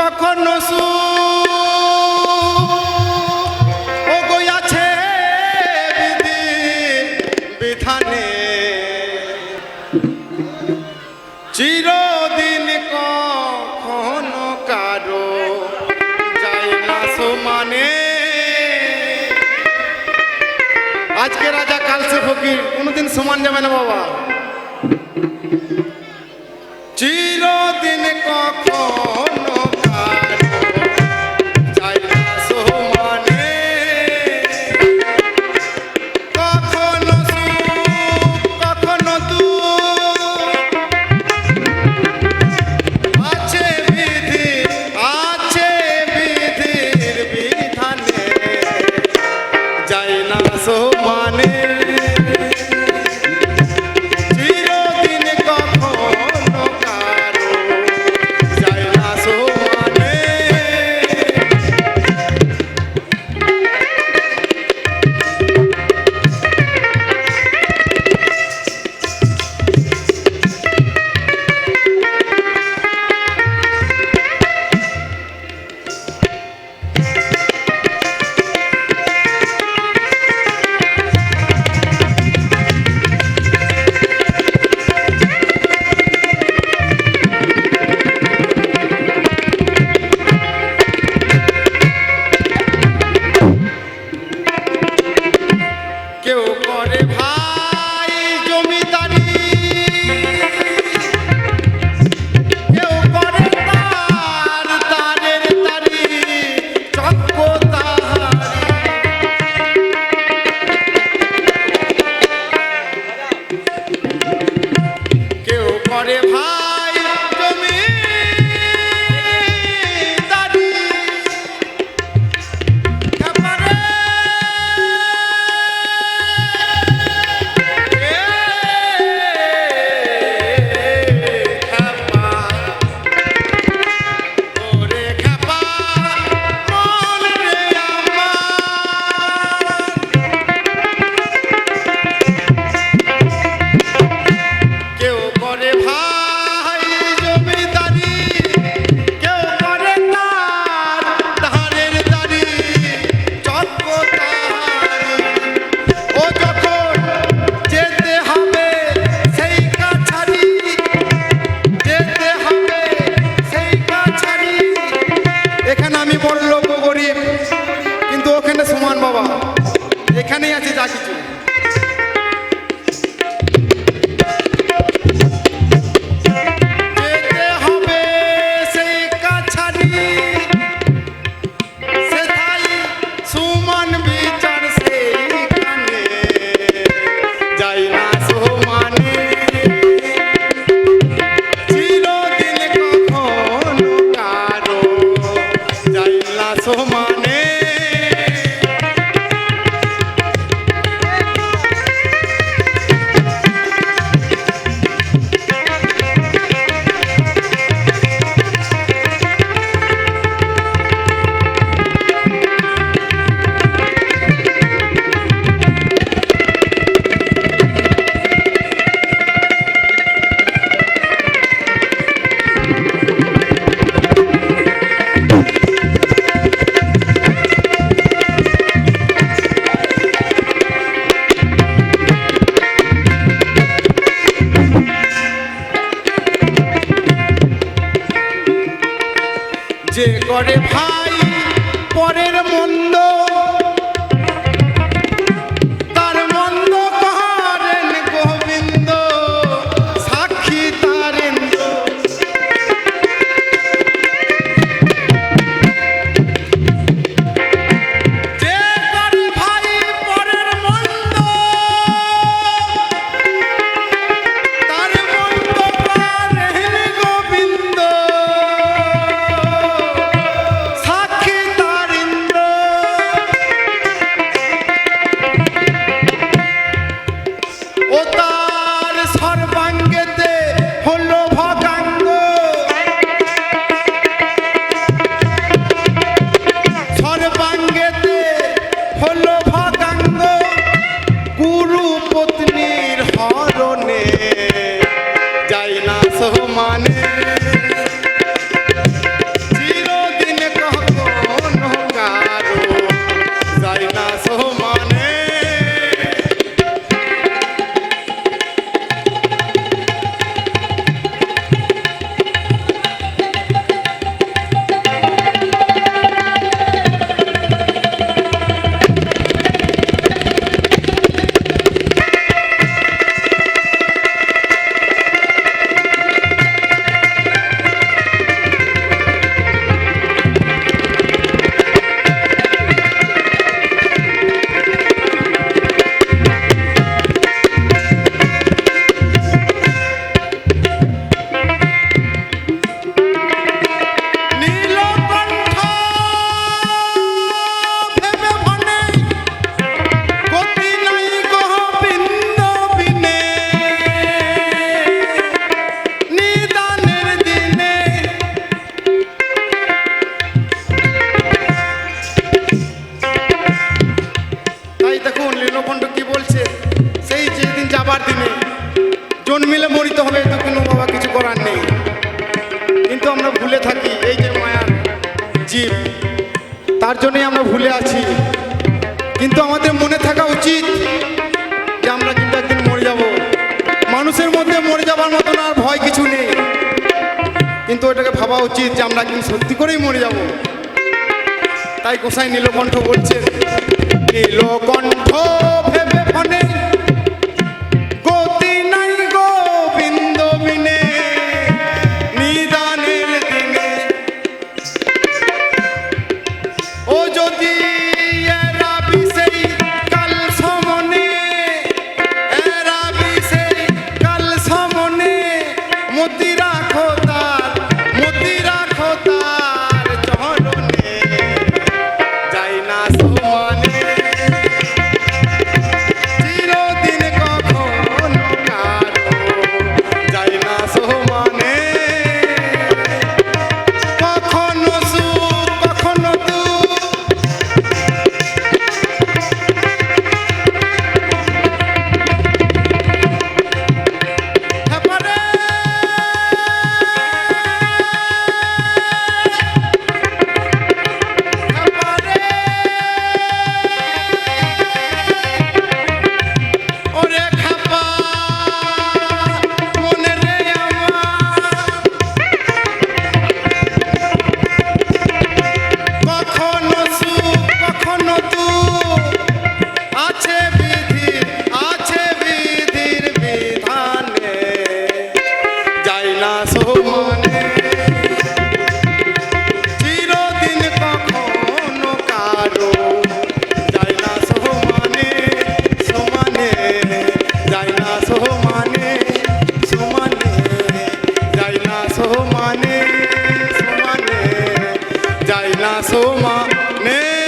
কখনো সু ওগো আছে বিধি, বিধানে। চিরদিন কখনো কারও যায় না সমানে। আজকে রাজা কালসে ফকির, কোনোদিন সমান যাবে না বাবা। চিরদিন কখন কেউ করে ভাই যে করে ভাই পরের মন্দ সঙ্গেতে হলো জন্মিলে মরিতে হবে তো কোনো বাবা কিছু করার নেই। কিন্তু আমরা ভুলে থাকি, এই যে মায়ার জীব, তার জন্যই আমরা ভুলে আছি। কিন্তু আমাদের মনে থাকা উচিত যে আমরা কিন্তু একদিন মরে যাব। মানুষের মধ্যে মরে যাবার মতন আর ভয় কিছু নেই। কিন্তু ওটাকে ভাবা উচিত যে আমরা কিন্তু সত্যি করেই মরে যাব। তাই গোসাই নীলকণ্ঠ বলছে, নীলকণ্ঠ ভেবে ফনে মাসুমা নে